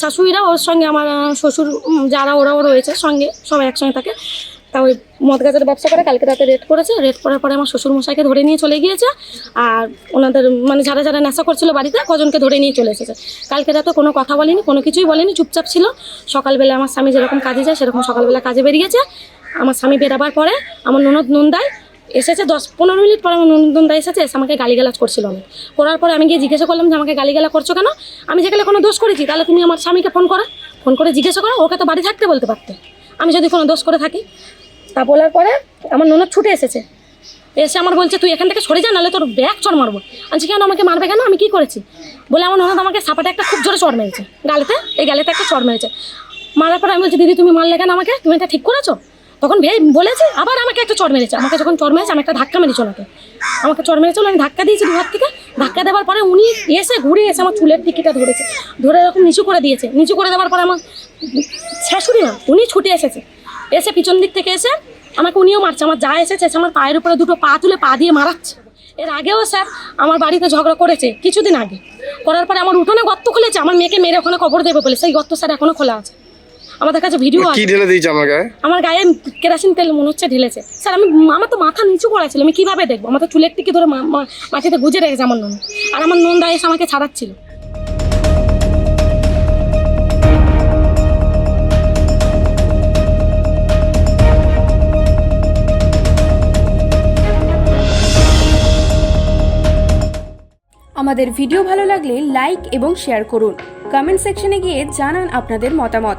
শাশুড়িরা ওর সঙ্গে আমার শ্বশুর যারা ওরাও রয়েছে সঙ্গে, সবাই একসঙ্গে থাকে। তা ওই মদ গাছের ব্যবসা করে কালকে রাতে রেড করেছে। রেড করার পরে আমার শ্বশুর মশাইকে ধরে নিয়ে চলে গিয়েছে। আর ওনাদের মানে যারা যারা নেশা করছিল বাড়িতে, কজনকে ধরে নিয়ে চলে এসেছে। কালকে রাতে কোনো কথা বলেনি, কোনো কিছুই বলেনি, চুপচাপ ছিল। সকালবেলা আমার স্বামী যেরকম কাজে যায়, সেরকম সকালবেলা কাজে বেরিয়েছে। আমার স্বামী বেরাবার পরে আমার ননদ নন্দায় এসেছে দশ পনেরো মিনিট পরে আমার নন্দনদা এসেছে, এসে আমাকে গালিগালাজ করছিল আমি করার পরে আমি গিয়ে জিজ্ঞাসা করলাম যে, আমাকে গালিগালা করছ কেন? আমি যেখানে কোনো দোষ করেছি, তাহলে তুমি আমার স্বামীকে ফোন করো। ফোন করে জিজ্ঞাসা করো, ওকে তো বাড়ি থাকতে বলতে পারতে। আমি যদি কোনো দোষ করে থাকি। তা বলার পরে আমার ননদ ছুটে এসেছে। এসে আমার বলছে, তুই এখান থেকে সরে যা, নাহলে তোর ব্যাগ চড় মারবো। আনছি কেন? আমাকে মারবে কেন? আমি কি করেছি? বলে আমার ননদ আমাকে সাপাটা একটা খুব জোরে চড় মেরেছে। গালেতে, এই গালেতে একটা চড় মেরেছে। মারার পরে আমি বলছি, দিদি, তুমি মারলে কেন আমাকে? তুমি এটা ঠিক করেছ? তখন বলেছে, আবার আমাকে একটা চড় মেরেছে। আমাকে যখন চড় মেরেছে, আমি একটা ধাক্কা মেরেছি ওনাকে আমাকে চড় মেরেছিল আমি ধাক্কা দিয়েছি দু হাত থেকে। ধাক্কা দেওয়ার পরে উনি এসে ঘুরে এসে আমার চুলের টিকিটা ধরেছে। ধরে এরকম নিচু করে দিয়েছে। নিচু করে দেওয়ার পরে আমার শাশুড়ি না, উনি ছুটে এসেছে। এসে পিছন দিক থেকে এসে আমাকে উনিও মারছে। আমার যা এসেছে এসে আমার পায়ের উপরে দুটো পা তুলে পা দিয়ে মারাচ্ছে। এর আগেও স্যার আমার বাড়িতে ঝগড়া করেছে কিছুদিন আগে। করার পরে আমার উঠোনে গর্ত খুলেছে। আমার মেয়েকে মেরে ওখানে কবর দেবে বলে। সেই গর্ত স্যার এখনও খোলা আছে। আমাদের কাছে ভিডিও কি আছে। ঢেলে দিয়েছে আমার গায়ে? আমার গায়ে কেরাসিন তেল মনে হচ্ছে ঢেলেছে। স্যার আমি আমার তো মাথা নিচু করা ছিল আমি কীভাবে দেখব? আমার তো চুলের টিকে ধরে মাটিতে গুজে রেখেছে আমার নন আর আমার নন্দা এসে আমাকে ছাড়াচ্ছিল। আমাদের ভিডিও ভালো লাগলে লাইক এবং শেয়ার করুন। কমেন্ট সেকশনে গিয়ে জানান আপনাদের মতামত।